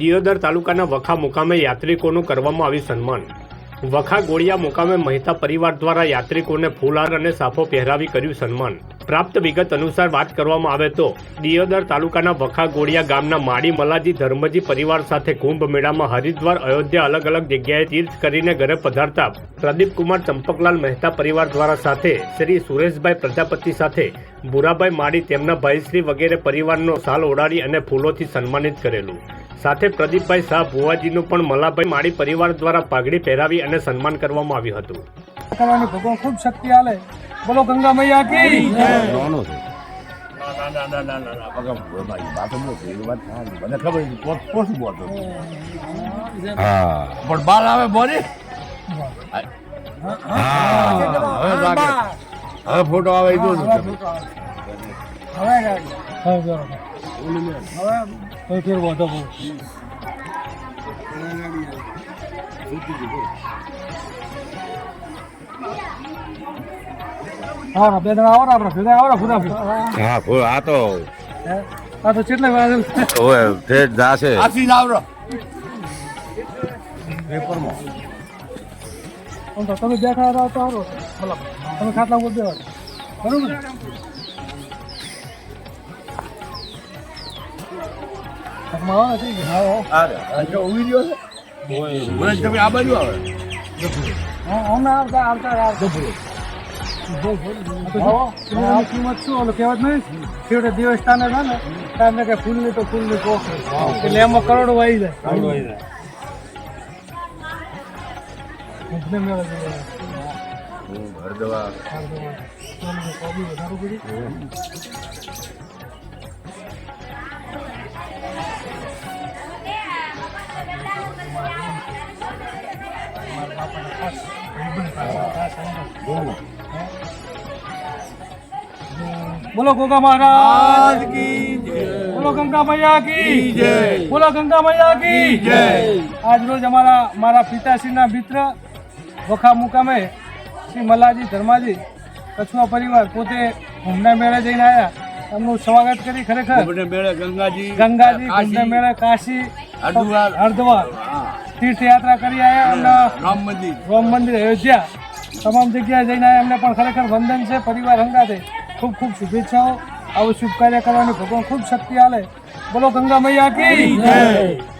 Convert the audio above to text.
દિયોદર તાલુકાના વખા મુકામે યાત્રિકોનું કરવામાં આવ્યું સન્માન. વખા ગોળિયા મુકામે મહેતા પરિવાર દ્વારા યાત્રિકોને ફૂલહાર અને સાફો પહેરાવી કર્યું સન્માન. પ્રાપ્ત વિગત અનુસાર વાત કરવામાં આવે તો, દિયોદર તાલુકાના વખા ગોળિયા ગામના માડી મલાજી ધર્મજી પરિવાર સાથે કુંભ મેળામાં હરિદ્વાર, અયોધ્યા અલગ અલગ જગ્યાએ તીર્થ કરીને ઘરે પધારતા પ્રદીપકુમાર ચંપકલાલ મહેતા પરિવાર દ્વારા સાથે શ્રી સુરેશભાઈ પ્રજાપતિ સાથે ભૂરાભાઈ માળી તેમના ભાઈશ્રી વગેરે પરિવારનો સાલ ઓડાડી અને ફૂલોથી સન્માનિત કરેલું. સાથે પ્રદીપભાઈ શાહ ભુવાજીનું પણ મલાભાઈ માળી પરિવાર દ્વારા પાઘડી પહેરાવી અને સન્માન કરવામાં આવ્યું હતું. ભગવાન ખૂબ શક્તિ આલે. બોલો ગંગા મૈયા કી નાનો છે. પણ બાર આવે બોલી હા હવે ફોટો આવે એ જોજો હવે ફેર વધો બહુ. આવરા બે જણા આવો આપણે ભેગા આવો ફુદા. હા ભૂ- આ તો હે? આ તો કેટલા વાર હવે ઠેઠ જાશે. આસી જ આવરો આમ તો તમે બેઠા રહો તો આવો બોલો તમે ખાટલા ઉપર બેહો. બરોબર? હા, હા. આ જો ઊભી રહ્યો છે? મને તમે આ બાજુ આવે. હા, હમણાં આવતા આવતા આવતા. આવો. ફૂલોની કિંમત શું ઓલું કહેવત નહીં છેવટે દેવસ્થાને છે ને ત્યારે કે ફૂલની તો ફૂલની એટલે એમાં કરોડો આવી જાય. બોલો ગોગા મહારાજ બોલો ગંગા મૈયા કી જય. બોલો ગંગા મૈયા કી જય. આજ રોજ અમારા મારા પિતાશ્રીના મિત્ર વખા મુકામે શ્રી મલ્લાજી ધર્માજી કછુઆ પરિવાર પોતે કુંભના મેળે જઈને આવ્યા એમનું સ્વાગત કરી ખરેખર. ગંગાજી ગંગાજી કાશી, મેળે કાશી હરદ્વાર. હરિદ્વાર. તીર્થયાત્રા કરી આવ્યા અને રામ મંદિર. રામ મંદિર અયોધ્યા. તમામ જગ્યાએ જઈને આવ્યા એમને પણ ખરેખર વંદન છે પરિવાર હંગાતે. ખૂબ ખૂબ શુભેચ્છાઓ. આવું શુભ કાર્ય કરવાની ભગવાન ખૂબ શક્તિ આલે. બોલો ગંગા મૈયા કી